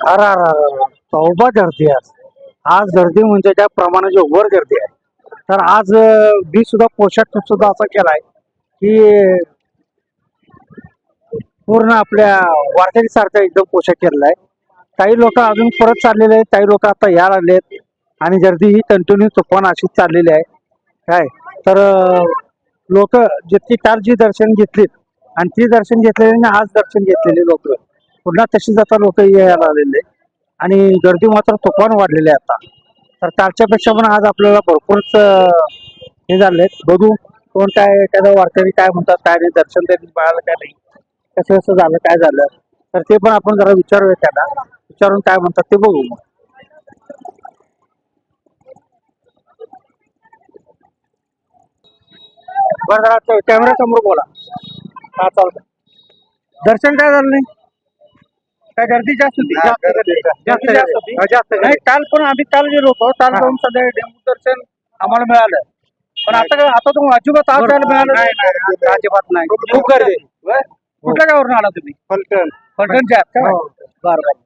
अरे अरे अरे तौबा गर्दी आज आज गर्दी म्हणजे त्या प्रमाणाची वर गर्दी आहे. तर आज मी सुद्धा पोशाख सुद्धा असा केलाय की पूर्ण आपल्या वारकरी सारखा एकदम पोशाख केलेला आहे काही लोक अजून परत चाललेले आहेत काही लोक आता या लागलेत आणि गर्दी ही कंटिन्यू तुफान अशीच चाललेली आहे. काय? तर लोक जितकी काल जी दर्शन घेतलीत आणि ती दर्शन घेतलेली आणि आज दर्शन घेतलेली लोक. पुन्हा तशीच आता लोक यायला लागलेले आणि गर्दी मात्र तुफान वाढलेली आहे आता. तर कालच्या पेक्षा पण आज आपल्याला भरपूरच हे झाले बघू कोण काय एखादा वारकरी काय म्हणतात काय नाही दर्शन त्यांनी मिळालं काय नाही. कसं कसं झालं काय झालं. तर ते पण आपण जरा विचारूया त्यांना विचारून काय म्हणतात ते बघू मग. बरं जरा कॅमेरा समोर बोला. हा चालतं दर्शन काय झालं नाही? काय गर्दी जास्त होती हा, गर्दी जास्त. जास्त होती. हा, जास्त. नाही काल पण आम्ही काल गेलो होतो काल हा. जाऊन सध्या डेमो दर्शन आम्हाला मिळालं. पण आता काय आता तुम्ही अजिबात आज जायला मिळालं नाही, नाही, नाही. अजिबात नाही. खूप गर्दी. होय? कुठल्या गावावरून आला तुम्ही? फलटण. फलटणच्या आहात का? हो. बरं बरं.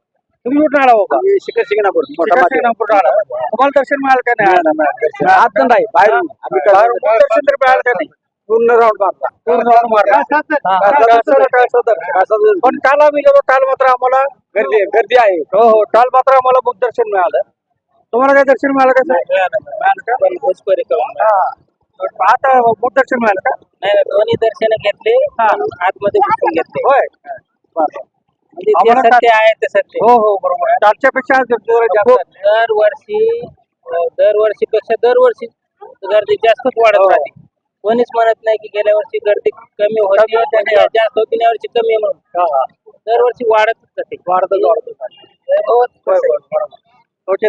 तुम्ही कुठून आला बाबा आम्ही शिखर शिंगणापूर मोठा माती. शिकागोला आला. तुम्हाला दर्शन मिळालं का नाही, नाही नाही, नाही, दर्शन. आज नाही. बाहेरून. आम्ही काय- बाहेरून दर्शन तर मिळालं का नाही? पूर्ण राऊंड मारला. पूर्ण round मारला. दर्शन. पण काल आम्ही गेलो काल मात्र आम्हाला गर्दी गर्दी आहे. हो हो. काल मात्र आम्हाला बुक दर्शन मिळालं. तुम्हाला काय दर्शन मिळालं का sir? पण घुसखोरी करून नाही. हा. आता बुक दर्शन मिळालं का? नाही, दोन्ही दर्शन घेतले आतमध्ये घुसून घेतले. होय. म्हणजे सत्य आहे ते सत्य हो हो बरोबर आहे. कालच्या पेक्षा. दरवर्षी दरवर्षीपेक्षा दरवर्षी गर्दी जास्तच वाढत हो. राहते. कोणीच म्हणत नाही की गेल्या वर्षी गर्दी कमी होती आणि हा. जास्त होती या वर्षी कमी म्हणून हा, हा. दरवर्षी वाढतच जाते वाढतच वाढतच आहे. हो, बरोबर. ओके